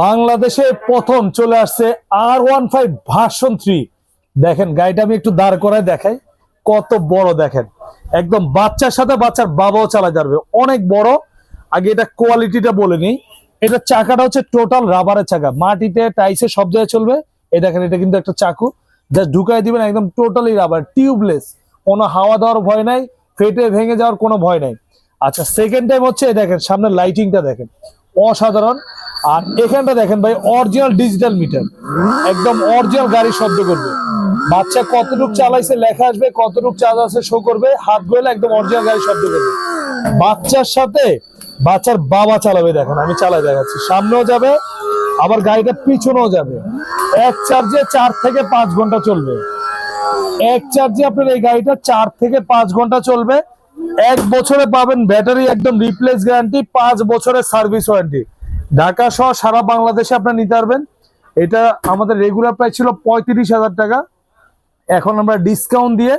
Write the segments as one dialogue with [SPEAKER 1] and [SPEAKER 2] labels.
[SPEAKER 1] বাংলাদেশে প্রথম চলে আসছে R one five version three দেখেন, গাড়িটা আমি একটু দাঁড় করায় দেখাই। কত বড় দেখেন। একদম বাচ্চার সাথে বাচ্চার বাবাও চালাতে পারবে অনেক বড়। আগে এটা কোয়ালিটিটা বলে নিই। এটা চাকাটা হচ্ছে টোটাল রাবারের চাকা। মাটিতে টাইসে সব জায়গায় চলবে। এই দেখেন, এটা কিন্তু একটা চাকু। যা ঢুকাই দিবেন, একদম টোটালি রাবার টিউবলেস কোনো হাওয়া দেওয়ার ভয় নাই, ফেটে ভেঙে যাওয়ার কোনো ভয় নাই। আচ্ছা সেকেন্ড টাইম হচ্ছে দেখেন, সামনে লাইটিংটা দেখেন। অসাধারণ। আর এখানটা দেখেন ভাই অরিজিনাল ডিজিটাল মিটার একদম অরিজিনাল গাড়ি শব্দ করবে। বাচ্চা কতটুক চালাইছে, লেখা আসবে, কতটুক চার্জ আছে শো করবে, হাত গেলে একদম অরিজিনাল গাড়ি শব্দ করবে। বাচ্চার সাথে বাচ্চার বাবা চালাবে, দেখেন, আমি চালাই দেখাচ্ছি। সামনেও যাবে, আবার গাড়িটা পিছনেও যাবে। এক চার্জে চার থেকে পাঁচ ঘণ্টা চলবে। এক চার্জে আপনার এই গাড়িটা চার থেকে পাঁচ ঘণ্টা চলবে। এক বছরে পাবেন ব্যাটারি, একদম রিপ্লেস গ্যারান্টি পাঁচ বছরের সার্ভিস ওয়ারেন্টি ঢাকা সহ সারা বাংলাদেশে আপনার নিতে পারবেন। এটা আমাদের রেগুলার প্রাইস ছিল পঁয়ত্রিশ হাজার টাকা। এখন আমরা ডিসকাউন্ট দিয়ে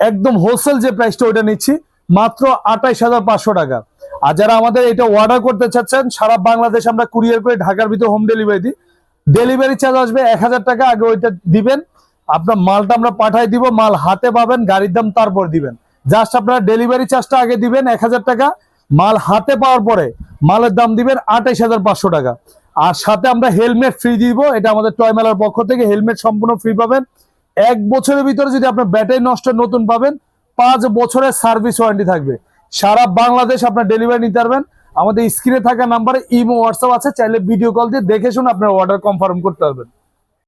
[SPEAKER 1] একদম হোলসেল যে প্রাইসটা ওইটা নিচ্ছি, মাত্র আঠাইশ হাজার পাঁচশো টাকা। আর যারা আমাদের এটা অর্ডার করতে চাচ্ছেন, সারা বাংলাদেশ আমরা কুরিয়ার করে ঢাকার ভিতরে হোম ডেলিভারি দিই। ডেলিভারি চার্জ আসবে এক হাজার টাকা, আগে ওইটা দিবেন। আপনার মালটা আমরা পাঠাই দিব, মাল হাতে পাবেন, গাড়ির দাম তারপর দিবেন। জাস্ট আপনারা ডেলিভারি চার্জটা আগে দিবেন এক হাজার টাকা, মাল হাতে পাওয়ার পরে মালের দাম দিবেন আঠাইশ হাজার পাঁচশো টাকা। আর সাথে আমরা হেলমেট ফ্রি দিব, এটা আমাদের টয় মেলার পক্ষ থেকে, হেলমেট সম্পূর্ণ ফ্রি পাবেন। এক বছরের ভিতরে যদি আপনার ব্যাটারি নষ্ট নতুন পাবেন, পাঁচ বছরের সার্ভিস ওয়ারেন্টি থাকবে। সারা বাংলাদেশ আপনার ডেলিভারি নিতে পারবেন। আমাদের স্ক্রিনে থাকা নাম্বারে ইমো হোয়াটসঅ্যাপ আছে, চাইলে ভিডিও কল দিয়ে দেখে শুনে আপনার অর্ডার কনফার্ম করতে পারবেন।